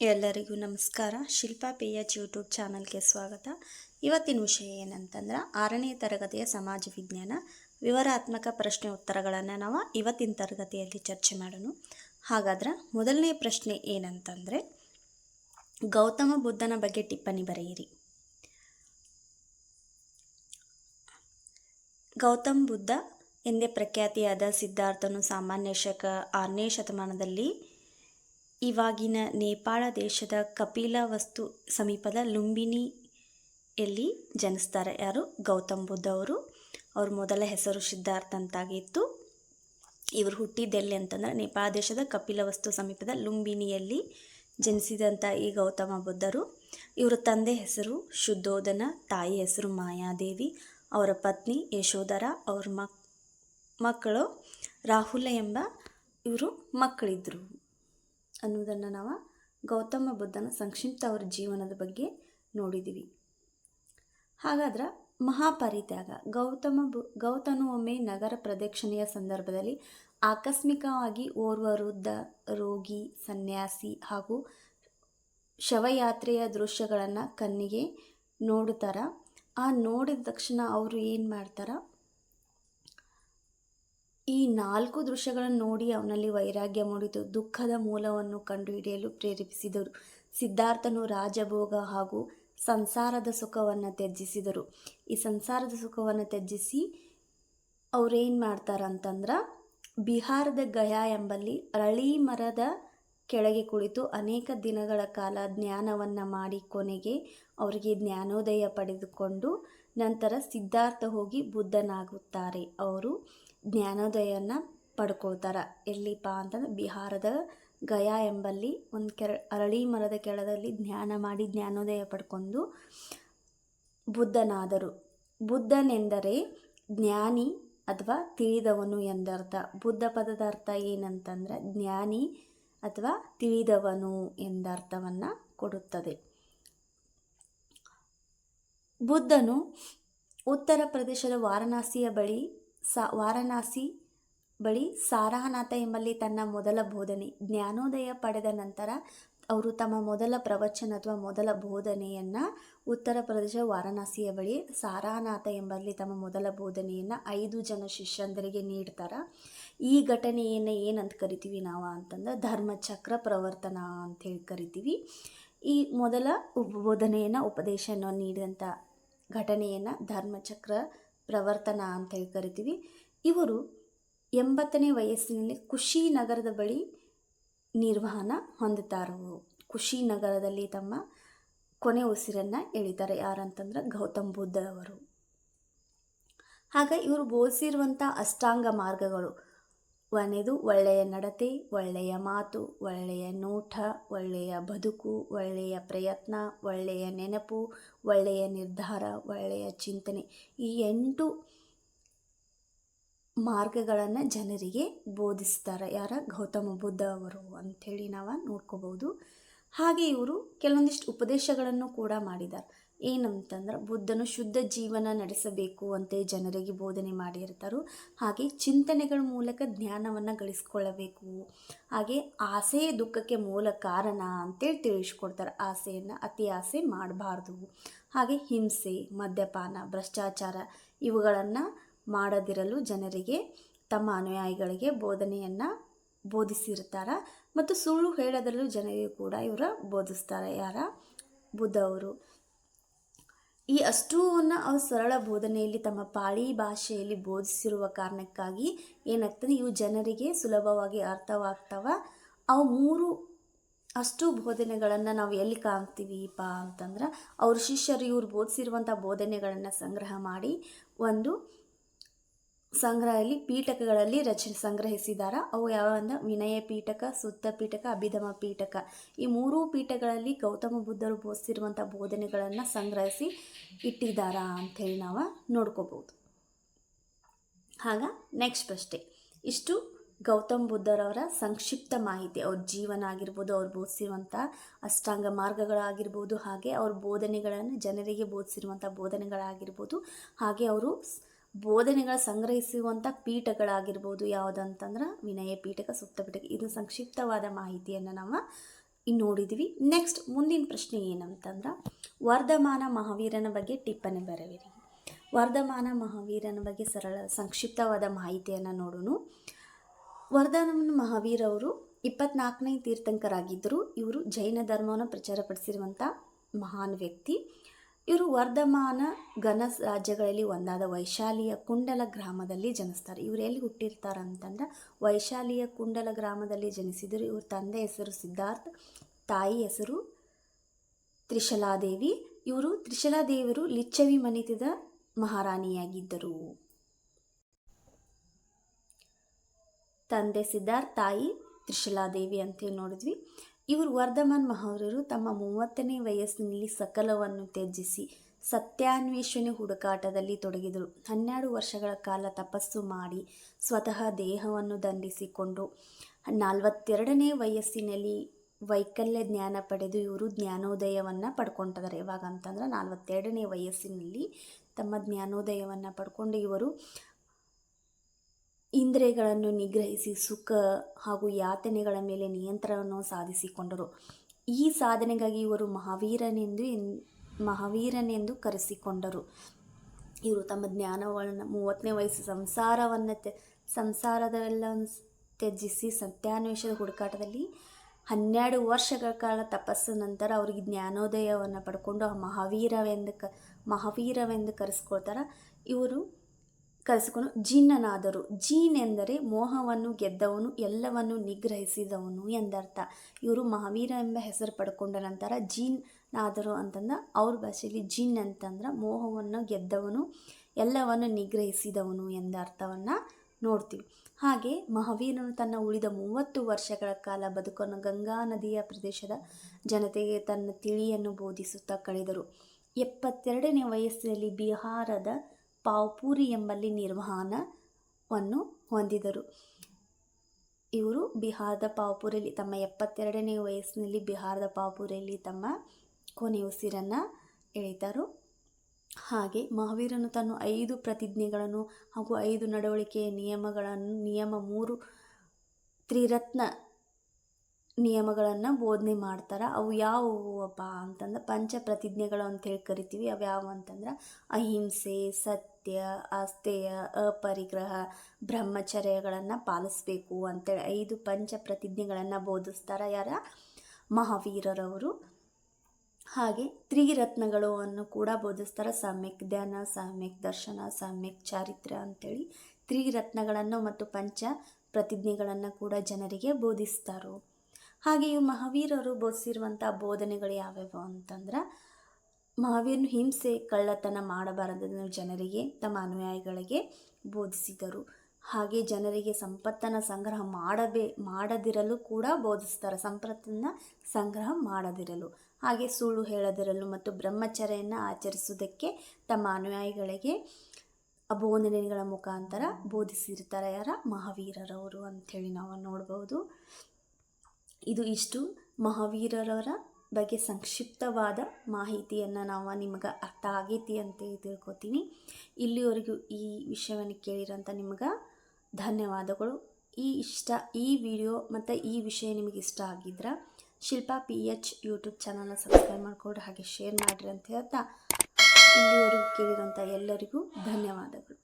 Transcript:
ಎಲ್ಲರಿಗೂ ನಮಸ್ಕಾರ. Shilpa P H YouTube ಚಾನಲ್ಗೆ ಸ್ವಾಗತ. ಇವತ್ತಿನ ವಿಷಯ ಏನಂತಂದ್ರೆ, ಆರನೇ ತರಗತಿಯ ಸಮಾಜ ವಿಜ್ಞಾನ ವಿವರಾತ್ಮಕ ಪ್ರಶ್ನೆ ಉತ್ತರಗಳನ್ನು ನಾವು ಇವತ್ತಿನ ತರಗತಿಯಲ್ಲಿ ಚರ್ಚೆ ಮಾಡೋಣ. ಹಾಗಾದ್ರೆ ಮೊದಲನೇ ಪ್ರಶ್ನೆ ಏನಂತಂದರೆ, ಗೌತಮ ಬುದ್ಧನ ಬಗ್ಗೆ ಟಿಪ್ಪಣಿ ಬರೆಯಿರಿ. ಗೌತಮ್ ಬುದ್ಧ ಎಂದೇ ಪ್ರಖ್ಯಾತಿಯಾದ ಸಿದ್ಧಾರ್ಥನು ಸಾಮಾನ್ಯ ಶಕ, ಆರನೇ ಶತಮಾನದಲ್ಲಿ ಇವಾಗಿನ ನೇಪಾಳ ದೇಶದ ಕಪಿಲ ವಸ್ತು ಸಮೀಪದ ಲುಂಬಿನಿಯಲ್ಲಿ ಜನಿಸ್ತಾರೆ. ಯಾರು? ಗೌತಮ್ ಬುದ್ಧ ಅವರು. ಅವ್ರ ಮೊದಲ ಹೆಸರು ಸಿದ್ಧಾರ್ಥ ಅಂತಾಗಿತ್ತು. ಇವರು ಹುಟ್ಟಿದ್ದೆಲ್ಲಿ ಅಂತಂದರೆ ನೇಪಾಳ ದೇಶದ ಕಪಿಲ ವಸ್ತು ಸಮೀಪದ ಲುಂಬಿನಿಯಲ್ಲಿ ಜನಿಸಿದಂಥ ಈ ಗೌತಮ ಬುದ್ಧರು. ಇವರ ತಂದೆ ಹೆಸರು ಶುದ್ಧೋಧನ ತಾಯಿ ಹೆಸರು ಮಾಯಾದೇವಿ, ಅವರ ಪತ್ನಿ ಯಶೋಧರ, ಅವ್ರ ಮಕ್, ಮಕ್ಕಳು ರಾಹುಲ ಎಂಬ ಇವರು ಮಕ್ಕಳಿದ್ದರು ಅನ್ನೋದನ್ನು ನಾವು ಗೌತಮ ಬುದ್ಧನ ಸಂಕ್ಷಿಪ್ತ ಅವರ ಜೀವನದ ಬಗ್ಗೆ ನೋಡಿದ್ದೀವಿ. ಹಾಗಾದ್ರೆ ಮಹಾಪರಿತ್ಯಾಗ, ಗೌತಮ ಬು ಗೌತಮನು ಒಮ್ಮೆ ನಗರ ಪ್ರದಕ್ಷಿಣೆಯ ಸಂದರ್ಭದಲ್ಲಿ ಆಕಸ್ಮಿಕವಾಗಿ ಓರ್ವ ವೃದ್ಧ, ರೋಗಿ, ಸನ್ಯಾಸಿ ಹಾಗೂ ಶವಯಾತ್ರೆಯ ದೃಶ್ಯಗಳನ್ನು ಕಣ್ಣಿಗೆ ನೋಡ್ತಾರ ಆ ನೋಡಿದ ತಕ್ಷಣ ಅವರು ಏನು ಮಾಡ್ತಾರ? ಈ ನಾಲ್ಕು ದೃಶ್ಯಗಳನ್ನು ನೋಡಿ ಅವನಲ್ಲಿ ವೈರಾಗ್ಯ ಮೂಡಿತು. ದುಃಖದ ಮೂಲವನ್ನು ಕಂಡುಹಿಡಿಯಲು ಪ್ರೇರೇಪಿಸಿದರು. ಸಿದ್ಧಾರ್ಥನು ರಾಜಭೋಗ ಹಾಗೂ ಸಂಸಾರದ ಸುಖವನ್ನು ತ್ಯಜಿಸಿದರು. ಈ ಸಂಸಾರದ ಸುಖವನ್ನು ತ್ಯಜಿಸಿ ಅವ್ರೇನು ಮಾಡ್ತಾರಂತಂದ್ರೆ, ಬಿಹಾರದ ಗಯಾ ಎಂಬಲ್ಲಿ ಅರಳಿ ಮರದ ಕೆಳಗೆ ಕುಳಿತು ಅನೇಕ ದಿನಗಳ ಕಾಲ ಜ್ಞಾನವನ್ನು ಮಾಡಿ ಕೊನೆಗೆ ಅವರಿಗೆ ಜ್ಞಾನೋದಯ ಪಡೆದುಕೊಂಡು ನಂತರ ಸಿದ್ಧಾರ್ಥ ಹೋಗಿ ಬುದ್ಧನಾಗುತ್ತಾರೆ. ಅವರು ಜ್ಞಾನೋದಯನ ಪಡ್ಕೊಳ್ತಾರೆ. ಎಲ್ಲಿಪ್ಪ ಅಂತಂದ್ರೆ ಬಿಹಾರದ ಗಯಾ ಎಂಬಲ್ಲಿ ಒಂದು ಕೆರ, ಅರಳಿ ಮರದ ಕೆಳದಲ್ಲಿ ಧ್ಯಾನ ಮಾಡಿ ಜ್ಞಾನೋದಯ ಪಡ್ಕೊಂಡು ಬುದ್ಧನಾದರು. ಬುದ್ಧನೆಂದರೆ ಜ್ಞಾನಿ ಅಥವಾ ತಿಳಿದವನು ಎಂದರ್ಥ. ಬುದ್ಧ ಪದದ ಅರ್ಥ ಏನಂತಂದ್ರೆ ಜ್ಞಾನಿ ಅಥವಾ ತಿಳಿದವನು ಎಂದರ್ಥವನ್ನು ಕೊಡುತ್ತದೆ. ಬುದ್ಧನು ಉತ್ತರ ಪ್ರದೇಶದ ವಾರಣಾಸಿಯ ಬಳಿ ಸಾ ವಾರಣಾಸಿ ಬಳಿ ಸಾರಾನಾಥ ಎಂಬಲ್ಲಿ ತನ್ನ ಮೊದಲ ಬೋಧನೆ. ಜ್ಞಾನೋದಯ ಪಡೆದ ನಂತರ ಅವರು ತಮ್ಮ ಮೊದಲ ಪ್ರವಚನ ಅಥವಾ ಮೊದಲ ಬೋಧನೆಯನ್ನು ಉತ್ತರ ಪ್ರದೇಶ ವಾರಣಾಸಿಯ ಬಳಿ ಸಾರಾನಾಥ ಎಂಬಲ್ಲಿ ತಮ್ಮ ಮೊದಲ ಬೋಧನೆಯನ್ನು ಐದು ಜನ ಶಿಷ್ಯಂದರಿಗೆ ನೀಡ್ತಾರೆ. ಈ ಘಟನೆಯನ್ನು ಏನಂತ ಕರಿತೀವಿ ನಾವು ಅಂತಂದ್ರೆ ಧರ್ಮಚಕ್ರ ಪ್ರವರ್ತನ ಹೇಳಿ ಕರಿತೀವಿ. ಈ ಮೊದಲ ಬೋಧನೆಯನ್ನು ಉಪದೇಶವನ್ನು ನೀಡಿದಂಥ ಘಟನೆಯನ್ನು ಧರ್ಮಚಕ್ರ ಪ್ರವರ್ತನ ಅಂತ ಹೇಳಿ ಕರಿತೀವಿ. ಇವರು ಎಂಬತ್ತನೇ ವಯಸ್ಸಿನಲ್ಲಿ ಕುಶಿನಗರದ ಬಳಿ ನಿರ್ವಹಣ ಹೊಂದುತ್ತಾರವು ಕುಶಿನಗರದಲ್ಲಿ ತಮ್ಮ ಕೊನೆ ಉಸಿರನ್ನು ಎಳಿತಾರೆ. ಯಾರಂತಂದ್ರೆ ಗೌತಮ್ ಬುದ್ಧ ಅವರು. ಇವರು ಬೋಧಿಸಿರುವಂಥ ಅಷ್ಟಾಂಗ ಮಾರ್ಗಗಳು. ಒಂದೇದು ಒಳ್ಳೆಯ ನಡತೆ, ಒಳ್ಳೆಯ ಮಾತು, ಒಳ್ಳೆಯ ನೋಟ, ಒಳ್ಳೆಯ ಬದುಕು, ಒಳ್ಳೆಯ ಪ್ರಯತ್ನ, ಒಳ್ಳೆಯ ನೆನಪು, ಒಳ್ಳೆಯ ನಿರ್ಧಾರ, ಒಳ್ಳೆಯ ಚಿಂತನೆ ಈ ಎಂಟು ಮಾರ್ಗಗಳನ್ನು ಜನರಿಗೆ ಬೋಧಿಸ್ತಾರೆ. ಯಾರ? ಗೌತಮ ಬುದ್ಧ ಅವರು ಅಂಥೇಳಿ ನಾವು ನೋಡ್ಕೋಬೋದು. ಹಾಗೆ ಇವರು ಕೆಲವೊಂದಿಷ್ಟು ಉಪದೇಶಗಳನ್ನು ಕೂಡ ಮಾಡಿದ್ದಾರೆ ಏನಂತಂದ್ರೆ ಬುದ್ಧನು ಶುದ್ಧ ಜೀವನ ನಡೆಸಬೇಕು ಅಂತ ಜನರಿಗೆ ಬೋಧನೆ ಮಾಡಿರ್ತಾರೋ. ಹಾಗೆ ಚಿಂತನೆಗಳ ಮೂಲಕ ಜ್ಞಾನವನ್ನು ಗಳಿಸ್ಕೊಳ್ಳಬೇಕು. ಹಾಗೆ ಆಸೆ ದುಃಖಕ್ಕೆ ಮೂಲ ಕಾರಣ ಅಂತೇಳಿ ತಿಳಿಸ್ಕೊಡ್ತಾರೆ. ಆಸೆಯನ್ನು ಅತಿ ಆಸೆ ಮಾಡಬಾರ್ದು. ಹಾಗೆ ಹಿಂಸೆ, ಮದ್ಯಪಾನ, ಭ್ರಷ್ಟಾಚಾರ ಇವುಗಳನ್ನು ಮಾಡದಿರಲು ಜನರಿಗೆ ತಮ್ಮ ಅನುಯಾಯಿಗಳಿಗೆ ಬೋಧನೆಯನ್ನು ಬೋಧಿಸಿರ್ತಾರೆ. ಮತ್ತು ಸುಳ್ಳು ಹೇಳೋದರಲ್ಲೂ ಜನರಿಗೆ ಕೂಡ ಇವರ ಬೋಧಿಸ್ತಾರೆ. ಯಾರ? ಬುದ್ಧ ಅವರು. ಈ ಅಷ್ಟೂವನ್ನು ಅವರು ಸರಳ ಬೋಧನೆಯಲ್ಲಿ ತಮ್ಮ ಪಾಳಿ ಭಾಷೆಯಲ್ಲಿ ಬೋಧಿಸಿರುವ ಕಾರಣಕ್ಕಾಗಿ ಏನಾಗ್ತದೆ, ಇವು ಜನರಿಗೆ ಸುಲಭವಾಗಿ ಅರ್ಥವಾಗ್ತವ. ಅವು ಮೂರು ಅಷ್ಟು ಬೋಧನೆಗಳನ್ನು ನಾವು ಎಲ್ಲಿ ಕಾಣ್ತೀವಿಪ್ಪ ಅಂತಂದ್ರೆ, ಅವ್ರ ಶಿಷ್ಯರು ಇವ್ರು ಬೋಧಿಸಿರುವಂಥ ಬೋಧನೆಗಳನ್ನು ಸಂಗ್ರಹ ಮಾಡಿ, ಒಂದು ಸಂಗ್ರಹದಲ್ಲಿ ಪೀಠಕಗಳಲ್ಲಿ ರಚನೆ ಸಂಗ್ರಹಿಸಿದ್ದಾರೆ ಅವು ಯಾವ ಅಂದ್ರೆ ವಿನಯ ಪೀಠಕ, ಸುತ್ತ ಪೀಠಕ, ಅಭಿಧಮ ಪೀಠಕ. ಈ ಮೂರೂ ಪೀಠಗಳಲ್ಲಿ ಗೌತಮ ಬುದ್ಧರು ಬೋಧಿಸಿರುವಂಥ ಬೋಧನೆಗಳನ್ನು ಸಂಗ್ರಹಿಸಿ ಇಟ್ಟಿದ್ದಾರಾ ಅಂಥೇಳಿ ನಾವು ನೋಡ್ಕೋಬೋದು. ಆಗ ನೆಕ್ಸ್ಟ್ ಪ್ರಶ್ನೆ. ಇಷ್ಟು ಗೌತಮ್ ಬುದ್ಧರವರ ಸಂಕ್ಷಿಪ್ತ ಮಾಹಿತಿ. ಅವ್ರ ಜೀವನ ಆಗಿರ್ಬೋದು, ಅವ್ರು ಬೋಧಿಸಿರುವಂಥ ಅಷ್ಟಾಂಗ ಮಾರ್ಗಗಳಾಗಿರ್ಬೋದು, ಹಾಗೆ ಅವ್ರ ಬೋಧನೆಗಳನ್ನು ಜನರಿಗೆ ಬೋಧಿಸಿರುವಂಥ ಬೋಧನೆಗಳಾಗಿರ್ಬೋದು, ಹಾಗೆ ಅವರು ಬೋಧನೆಗಳ ಸಂಗ್ರಹಿಸುವಂಥ ಪೀಠಗಳಾಗಿರ್ಬೋದು ಯಾವುದಂತಂದ್ರೆ ವಿನಯ ಪೀಠಕ ಸುತ್ತ ಪೀಠಕ. ಇದು ಸಂಕ್ಷಿಪ್ತವಾದ ಮಾಹಿತಿಯನ್ನು ನಾವು ಇನ್ನು ನೋಡಿದ್ವಿ. ನೆಕ್ಸ್ಟ್ ಮುಂದಿನ ಪ್ರಶ್ನೆ ಏನಂತಂದ್ರೆ, ವರ್ಧಮಾನ ಮಹಾವೀರನ ಬಗ್ಗೆ ಟಿಪ್ಪಣಿ ಬರೆಯಿರಿ. ವರ್ಧಮಾನ ಮಹಾವೀರನ ಬಗ್ಗೆ ಸರಳ ಸಂಕ್ಷಿಪ್ತವಾದ ಮಾಹಿತಿಯನ್ನು ನೋಡೋಣ ವರ್ಧಮಾನ ಮಹಾವೀರವರು ಇಪ್ಪತ್ನಾಲ್ಕನೇ ತೀರ್ಥಂಕರಾಗಿದ್ದರು. ಇವರು ಜೈನ ಧರ್ಮವನ್ನು ಪ್ರಚಾರಪಡಿಸಿರುವಂಥ ಮಹಾನ್ ವ್ಯಕ್ತಿ. ಇವರು ವರ್ಧಮಾನ ಘನ ರಾಜ್ಯಗಳಲ್ಲಿ ಒಂದಾದ ವೈಶಾಲಿಯ ಕುಂಡಲ ಗ್ರಾಮದಲ್ಲಿ ಜನಿಸ್ತಾರೆ. ಇವರು ಎಲ್ಲಿ ಹುಟ್ಟಿರ್ತಾರೆ ಅಂತಂದ್ರೆ ವೈಶಾಲಿಯ ಕುಂಡಲ ಗ್ರಾಮದಲ್ಲಿ ಜನಿಸಿದರು. ಇವ್ರ ತಂದೆ ಹೆಸರು ಸಿದ್ಧಾರ್ಥ್, ತಾಯಿ ಹೆಸರು ತ್ರಿಶಲಾದೇವಿ. ಇವರು ತ್ರಿಶಲಾದೇವಿಯರು ಲಿಚ್ಚವಿ ಮನಿತದ ಮಹಾರಾಣಿಯಾಗಿದ್ದರು. ತಂದೆ ಸಿದ್ಧಾರ್ಥ್, ತಾಯಿ ತ್ರಿಶಲಾದೇವಿ ಅಂತೇಳಿ ನೋಡಿದ್ವಿ. ಇವರು ವರ್ಧಮಾನ್ ಮಹಾವರರು ತಮ್ಮ ಮೂವತ್ತನೇ ವಯಸ್ಸಿನಲ್ಲಿ ಸಕಲವನ್ನು ತ್ಯಜಿಸಿ ಸತ್ಯಾನ್ವೇಷಣೆ ಹುಡುಕಾಟದಲ್ಲಿ ತೊಡಗಿದರು. ಹನ್ನೆರಡು ವರ್ಷಗಳ ಕಾಲ ತಪಸ್ಸು ಮಾಡಿ ಸ್ವತಃ ದೇಹವನ್ನು ದಂಡಿಸಿಕೊಂಡು ನಲವತ್ತೆರಡನೇ ವಯಸ್ಸಿನಲ್ಲಿ ವೈಕಲ್ಯ ಜ್ಞಾನ ಪಡೆದು ಇವರು ಜ್ಞಾನೋದಯವನ್ನು ಪಡ್ಕೊಂಡಿದ್ದಾರೆ ಯಾವಾಗ ಅಂತಂದ್ರೆ ನಲವತ್ತೆರಡನೇ ವಯಸ್ಸಿನಲ್ಲಿ ತಮ್ಮ ಜ್ಞಾನೋದಯವನ್ನು ಪಡ್ಕೊಂಡು ಇವರು ಇಂದ್ರಿಯಗಳನ್ನು ನಿಗ್ರಹಿಸಿ, ಸುಖ ಹಾಗೂ ಯಾತನೆಗಳ ಮೇಲೆ ನಿಯಂತ್ರಣವನ್ನು ಸಾಧಿಸಿಕೊಂಡರು. ಈ ಸಾಧನೆಗಾಗಿ ಇವರು ಮಹಾವೀರನೆಂದು ಮಹಾವೀರನೆಂದು ಕರೆಸಿಕೊಂಡರು. ಇವರು ತಮ್ಮ ಜ್ಞಾನವನ್ನು, ಮೂವತ್ತನೇ ವಯಸ್ಸು ಸಂಸಾರವನ್ನು ತ್ಯ ಸಂಸಾರದವೆಲ್ಲ ತ್ಯಜಿಸಿ ಸತ್ಯಾನ್ವೇಷದ ಹುಡುಕಾಟದಲ್ಲಿ ಹನ್ನೆರಡು ವರ್ಷಗಳ ಕಾಲ ತಪಸ್ಸು ನಂತರ ಅವರಿಗೆ ಜ್ಞಾನೋದಯವನ್ನು ಪಡ್ಕೊಂಡು ಮಹಾವೀರವೆಂದು ಕ, ಮಹಾವೀರವೆಂದು ಕರೆಸ್ಕೊಳ್ತಾರೆ. ಇವರು ಕರೆಸಿಕೊಂಡು ಜಿನ್ನನಾದರು. ಜೀನ್ ಎಂದರೆ ಮೋಹವನ್ನು, ಗೆದ್ದವನು, ಎಲ್ಲವನ್ನು ನಿಗ್ರಹಿಸಿದವನು ಎಂದರ್ಥ. ಇವರು ಮಹಾವೀರ ಎಂಬ ಹೆಸರು ಪಡ್ಕೊಂಡ ನಂತರ ಜೀನ್ ನಾದರು ಅಂತಂದ್ರೆ ಅವ್ರ ಭಾಷೆಯಲ್ಲಿ ಜೀನ್ ಅಂತಂದ್ರೆ ಮೋಹವನ್ನು, ಗೆದ್ದವನು, ಎಲ್ಲವನ್ನು ನಿಗ್ರಹಿಸಿದವನು ಎಂದ ಅರ್ಥವನ್ನು ನೋಡ್ತೀವಿ. ಹಾಗೆ ಮಹಾವೀರನು ತನ್ನ ಉಳಿದ ಮೂವತ್ತು ವರ್ಷಗಳ ಕಾಲ ಬದುಕನ್ನು ಗಂಗಾ ನದಿಯ ಪ್ರದೇಶದ ಜನತೆಗೆ ತನ್ನ ತಿಳಿಯನ್ನು ಬೋಧಿಸುತ್ತಾ ಕಳೆದರು. ಎಪ್ಪತ್ತೆರಡನೇ ವಯಸ್ಸಿನಲ್ಲಿ ಬಿಹಾರದ ಪಾವ್ಪೂರಿ ಎಂಬಲ್ಲಿ ನಿರ್ವಹಣವನ್ನು ಹೊಂದಿದರು. ಇವರು ಬಿಹಾರದ ಪಾವ್ಪುರಿಯಲ್ಲಿ ತಮ್ಮ ಎಪ್ಪತ್ತೆರಡನೇ ವಯಸ್ಸಿನಲ್ಲಿ ಬಿಹಾರದ ಪಾವ್ಪುರಿಯಲ್ಲಿ ತಮ್ಮ ಕೊನೆಯ ಉಸಿರನ್ನು ಎಳಿತಾರು ಹಾಗೆ ಮಹಾವೀರನು ತನ್ನ ಐದು ಪ್ರತಿಜ್ಞೆಗಳನ್ನು ಹಾಗೂ ಐದು ನಡವಳಿಕೆಯ ನಿಯಮಗಳನ್ನು, ನಿಯಮ ಮೂರು ತ್ರಿರತ್ನ ನಿಯಮಗಳನ್ನು ಬೋಧನೆ ಮಾಡ್ತಾರೆ. ಅವು ಯಾವುವಪ್ಪ ಅಂತಂದ್ರೆ ಪಂಚ ಪ್ರತಿಜ್ಞೆಗಳು ಅಂತೇಳಿ ಕರಿತೀವಿ. ಅವು ಯಾವುವು ಅಂತಂದ್ರೆ ಅಹಿಂಸೆ, ಸತ್ಯ ಅಸ್ಥೇಯ ಅಪರಿಗ್ರಹ, ಬ್ರಹ್ಮಚರ್ಯಗಳನ್ನು ಪಾಲಿಸಬೇಕು ಅಂತೇಳಿ ಐದು ಪಂಚ ಪ್ರತಿಜ್ಞೆಗಳನ್ನು ಬೋಧಿಸ್ತಾರೆ ಯಾರ? ಮಹಾವೀರರವರು. ಹಾಗೆ ತ್ರಿರತ್ನಗಳು ಅನ್ನು ಕೂಡ ಬೋಧಿಸ್ತಾರೆ. ಸಮ್ಯಕ್ ಧ್ಯಾನ, ಸಮ್ಯಕ್ ದರ್ಶನ, ಸಮ್ಯಕ್ ಚಾರಿತ್ರ ಅಂತೇಳಿ ತ್ರಿರತ್ನಗಳನ್ನು ಮತ್ತು ಪಂಚ ಪ್ರತಿಜ್ಞೆಗಳನ್ನು ಕೂಡ ಜನರಿಗೆ ಬೋಧಿಸ್ತಾರೆ. ಹಾಗೆ ಇವು ಮಹಾವೀರರು ಬೋಧಿಸಿರುವಂಥ ಬೋಧನೆಗಳು ಯಾವ್ಯಾವು ಅಂತಂದ್ರೆ, ಮಹಾವೀರನು ಹಿಂಸೆ, ಕಳ್ಳತನ ಮಾಡಬಾರದನ್ನು ಜನರಿಗೆ, ತಮ್ಮ ಅನುಯಾಯಿಗಳಿಗೆ ಬೋಧಿಸಿದರು. ಹಾಗೆ ಜನರಿಗೆ ಸಂಪತ್ತನ್ನು ಸಂಗ್ರಹ ಮಾಡಬೇ, ಮಾಡದಿರಲು ಕೂಡ ಬೋಧಿಸ್ತಾರೆ. ಸಂಪತ್ತನ್ನು ಸಂಗ್ರಹ ಮಾಡದಿರಲು. ಹಾಗೆ ಸುಳ್ಳು ಹೇಳದಿರಲು ಮತ್ತು ಬ್ರಹ್ಮಚರ್ಯನ್ನು ಆಚರಿಸುವುದಕ್ಕೆ ತಮ್ಮ ಅನುಯಾಯಿಗಳಿಗೆ ಬೋಧನೆಗಳ ಮುಖಾಂತರ ಬೋಧಿಸಿರ್ತಾರೆ ಯಾರ? ಮಹಾವೀರರವರು ಅಂಥೇಳಿ ನಾವು ನೋಡ್ಬೋದು. ಇದು ಇಷ್ಟು. ಮಹಾವೀರರವರ ಬಗ್ಗೆ ಸಂಕ್ಷಿಪ್ತವಾದ ಮಾಹಿತಿಯನ್ನು ನಾವು ನಿಮಗೆ ಅರ್ಥ ಆಗೈತಿ ಅಂತ ತಿಳ್ಕೊತೀನಿ. ಇಲ್ಲಿವರೆಗೂ ಈ ವಿಷಯವನ್ನು ಕೇಳಿರೋಂಥ ನಿಮ್ಗೆ ಧನ್ಯವಾದಗಳು. ಈ ಇಷ್ಟ, ಈ ವಿಡಿಯೋ ಮತ್ತು ಈ ವಿಷಯ ನಿಮಗೆ ಇಷ್ಟ ಆಗಿದ್ರೆ ಶಿಲ್ಪಾ ಪಿ ಎಚ್ ಯೂಟ್ಯೂಬ್ ಚಾನಲ್ನ ಸಬ್ಸ್ಕ್ರೈಬ್ ಮಾಡಿಕೊಡ್ರಿ ಹಾಗೆ ಶೇರ್ ಮಾಡಿರಿ ಅಂತ ಹೇಳ್ತಾ ಇಲ್ಲಿವರೆಗೂ ಕೇಳಿರೋಂಥ ಎಲ್ಲರಿಗೂ ಧನ್ಯವಾದಗಳು.